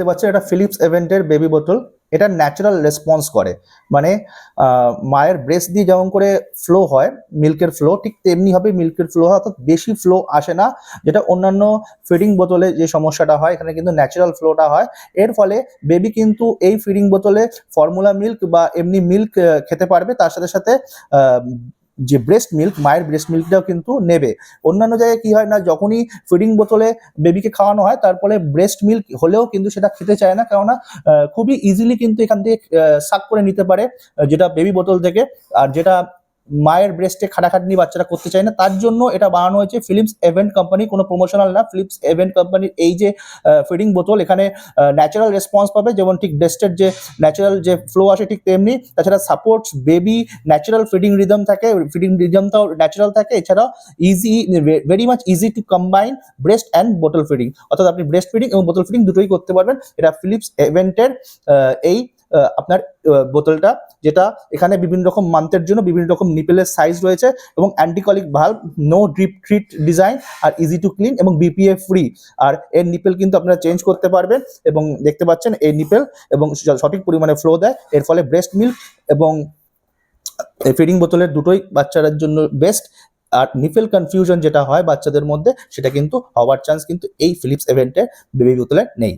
দেখতে পাচ্ছেন এটা ফিলিপস ইভেন্টের বেবি বোতল এটা ন্যাচারাল রেসপন্স করে। মানে মায়ের ব্রেস্ট দিয়ে যেমন করে ফ্লো হয় মিল্কের ফ্লো ঠিক তেমনি হবে মিল্কের ফ্লো হয়, অর্থাৎ বেশি ফ্লো আসে না, যেটা অন্যান্য ফিডিং বোতলে যে সমস্যাটা হয়, এখানে কিন্তু ন্যাচারাল ফ্লোটা হয়। এর ফলে বেবি কিন্তু এই ফিডিং বোতলে ফর্মুলা মিল্ক বা এমনি মিল্ক খেতে পারবে, তার সাথে সাথে যে ব্রেস্ট মিল্ক মায়ের ব্রেস্ট মিল্কটাও কিন্তু নেবে। অন্যান্য জায়গায় কি হয় না, যখনই ফিডিং বোতলে বেবিকে খাওয়ানো হয় তারপরে ব্রেস্ট মিল্ক হলেও কিন্তু সেটা খেতে চায় না। কেননা খুবই ইজিলি কিন্তু এখান থেকে সাক করে নিতে পারে যেটা বেবি বোতল থেকে। আর যেটা মায়ের ব্রেস্টে খাটাখাটনি বাচ্চারা করতে চায় না, তার জন্য এটা বানানো হয়েছে ফিলিপস এভেন্ট কোম্পানি কোনো প্রমোশনাল না। ফিলিপস এভেন্ট কোম্পানির এই যে ফিডিং বোতল, এখানে ন্যাচারাল রেসপন্স পাবে, যেমন ঠিক ব্রেস্টের যে ন্যাচারাল যে ফ্লো আসে ঠিক তেমনি। তাছাড়া supports baby natural feeding rhythm থাকে ফিডিং রিদমটাও ন্যাচারাল থাকে। এছাড়াও easy very much easy to combine breast and বোতল ফিডিং অর্থাৎ আপনি ব্রেস্ট ফিডিং এবং বোতল ফিডিং দুটোই করতে পারবেন। এটা ফিলিপস ইভেন্টের এই আপনার বোতলটা, যেটা এখানে বিভিন্ন রকম মান্থের জন্য বিভিন্ন রকম নিপেলের সাইজ রয়েছে এবং anticolic valve no drip treat design R easy to clean এবং বিপিএ ফ্রি আর এর নিপেল কিন্তু আপনারা চেঞ্জ করতে পারবেন এবং দেখতে পাচ্ছেন এই নিপেল এবং সঠিক পরিমাণে ফ্লো দেয়। এর ফলে ব্রেস্ট মিল্ক এবং ফিডিং বোতলের দুটোই বাচ্চাদের জন্য বেস্ট আর নিপেল কনফিউশন যেটা হয় বাচ্চাদের মধ্যে, সেটা কিন্তু হওয়ার চান্স কিন্তু এই ফিলিপস ইভেন্টের বেবি বোতলে নেই।